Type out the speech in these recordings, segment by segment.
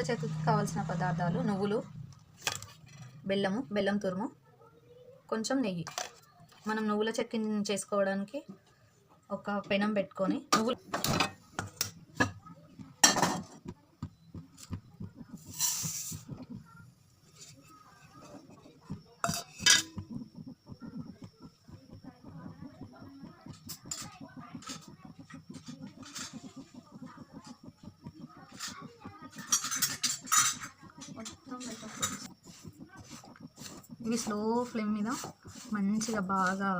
నువ్వుల చెక్కకి కావాల్సిన పదార్థాలు నువ్వులు బెల్లము బెల్లం తురుము కొంచెం నెయ్యి. మనం నువ్వుల చెక్కిని చేసుకోవడానికి ఒక పెనం పెట్టుకొని నువ్వులు ఇవి స్లో ఫ్లేమ్ మీద మంచిగా బాగా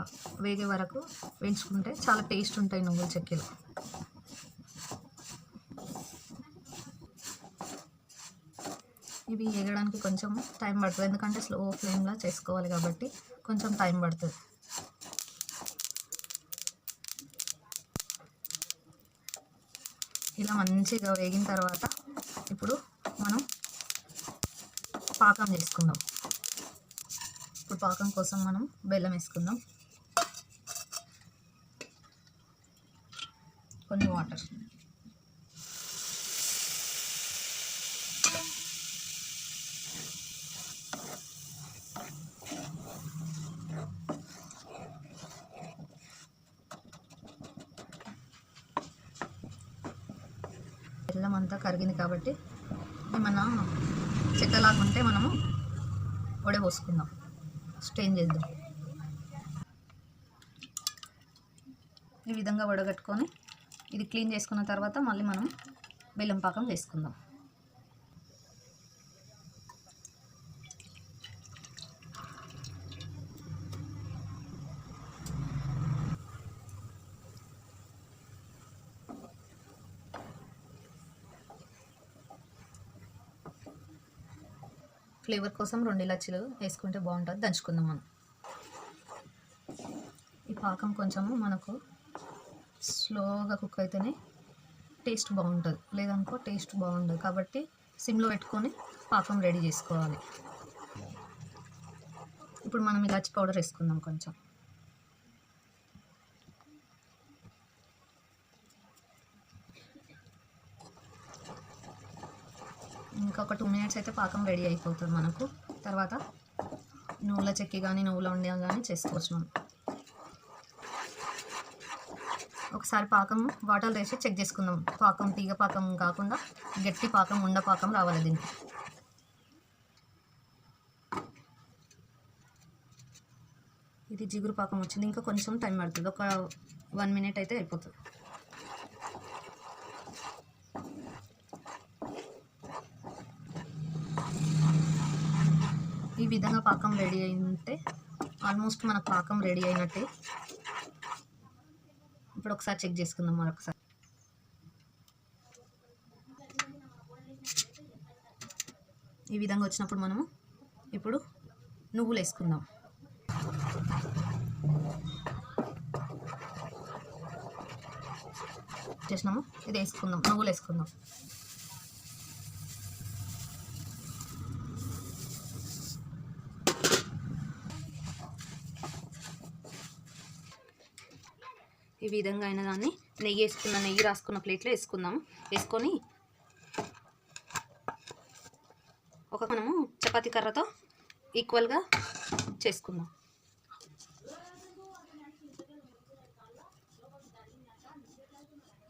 వేగే వరకు వేయించుకుంటే చాలా టేస్ట్ ఉంటాయి నువ్వుల చెక్కలు. ఇవి వేగడానికి కొంచెం టైం పడుతుంది. ఎందుకంటే స్లో ఫ్లేమ్లో చేసుకోవాలి కాబట్టి కొంచెం టైం పడుతుంది. ఇలా మంచిగా వేగిన తర్వాత ఇప్పుడు మనం పాకం చేసుకుందాం. ఇప్పుడు పాకం కోసం మనం బెల్లం వేసుకుందాం. కొన్ని వాటర్. బెల్లం అంతా కరిగింది కాబట్టి ఏమన్నా చెక్కలాగుంటే మనము వడపోసుకుందాం. స్ట్రెయిన్ చేద్దాం? ఈ విధంగా వడగట్టుకొని ఇది క్లీన్ చేసుకున్న తర్వాత మళ్ళీ మనం బెల్లం పాకం వేసుకుందాం ఫ్లేవర్ కోసం రెండు ఇలాచీలు వేసుకుంటే బాగుంటుంది. దంచుకుందాం మనం. ఈ పాకం కొంచెము మనకు స్లోగా కుక్ అయితేనే టేస్ట్ బాగుంటుంది. లేదనుకో టేస్ట్ బాగుండదు. కాబట్టి సిమ్లో పెట్టుకొని పాకం రెడీ చేసుకోవాలి. ఇప్పుడు మనం ఇలాచి పౌడర్ వేసుకుందాం కొంచెం. ఒక టూ మినిట్స్ అయితే పాకం రెడీ అయిపోతుంది మనకు. తర్వాత నువ్వుల చెక్కి కానీ నువ్వుల ఉండే కానీ చేసుకోవచ్చు మనం. ఒకసారి పాకం వాటర్ వేసి చెక్ చేసుకుందాం. పాకం తీగ పాకం కాకుండా గట్టి పాకం ఉండ పాకం రావాలి దీనికి. ఇది జిగురు పాకం వచ్చింది. ఇంకా కొంచెం టైం పడుతుంది. ఒక వన్ మినిట్ అయితే అయిపోతుంది. ఈ విధంగా పాకం రెడీ అయింటే ఆల్మోస్ట్ మన పాకం రెడీ అయినట్టే. ఇప్పుడు ఒకసారి చెక్ చేసుకుందాం మరొకసారి. ఈ విధంగా వచ్చినప్పుడు మనము ఇప్పుడు నువ్వులు వేసుకుందాం. చేసినాము? ఇది వేసుకుందాం. నువ్వులు వేసుకుందాం. విధంగా అయిన దాన్ని నెయ్యి వేసుకున్న నెయ్యి రాసుకున్న ప్లేట్లో వేసుకుందాం. వేసుకొని ఒక మనము చపాతీ కర్రతో ఈక్వల్గా చేసుకుందాం.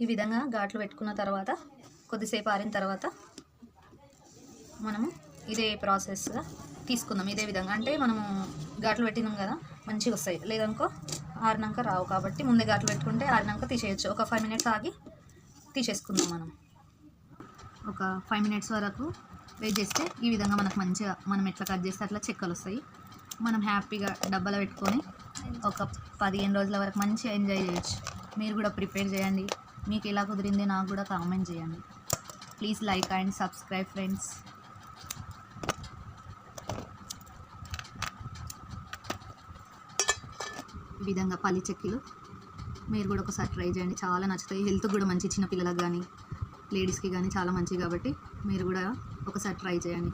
ఈ విధంగా ఘాట్లు పెట్టుకున్న తర్వాత కొద్దిసేపు ఆరిన తర్వాత మనము ఇదే ప్రాసెస్గా తీసుకుందాం. ఇదే విధంగా. అంటే మనము ఘాట్లు పెట్టినాం కదా మంచిగా వస్తాయి. లేదనుకో ఆరినాక రావు కాబట్టి ముందే ఘాట్లు పెట్టుకుంటే ఆరినాక తీసేయచ్చు. ఒక ఫైవ్ మినిట్స్ ఆగి తీసేసుకుందాం మనం. ఒక ఫైవ్ మినిట్స్ వరకు వెయిట్ చేస్తే ఈ విధంగా మనకు మంచిగా మనం ఎట్లా కట్ చేస్తే అట్లా చెక్కలు వస్తాయి. మనం హ్యాపీగా డబ్బాలో పెట్టుకొని ఒక పదిహేను రోజుల వరకు మంచిగా ఎంజాయ్ చేయొచ్చు. మీరు కూడా ప్రిపేర్ చేయండి. మీకు ఎలా కుదిరింది నాకు కూడా కామెంట్ చేయండి. Please like and subscribe friends విధంగా పల్లి చెక్కలు. మీరు కూడా ఒకసారి ట్రై చేయండి. చాలా నచ్చుతాయి. హెల్త్ కూడా మంచి చిన్న పిల్లలకు కానీ లేడీస్కి కానీ చాలా మంచిది కాబట్టి మీరు కూడా ఒకసారి ట్రై చేయండి.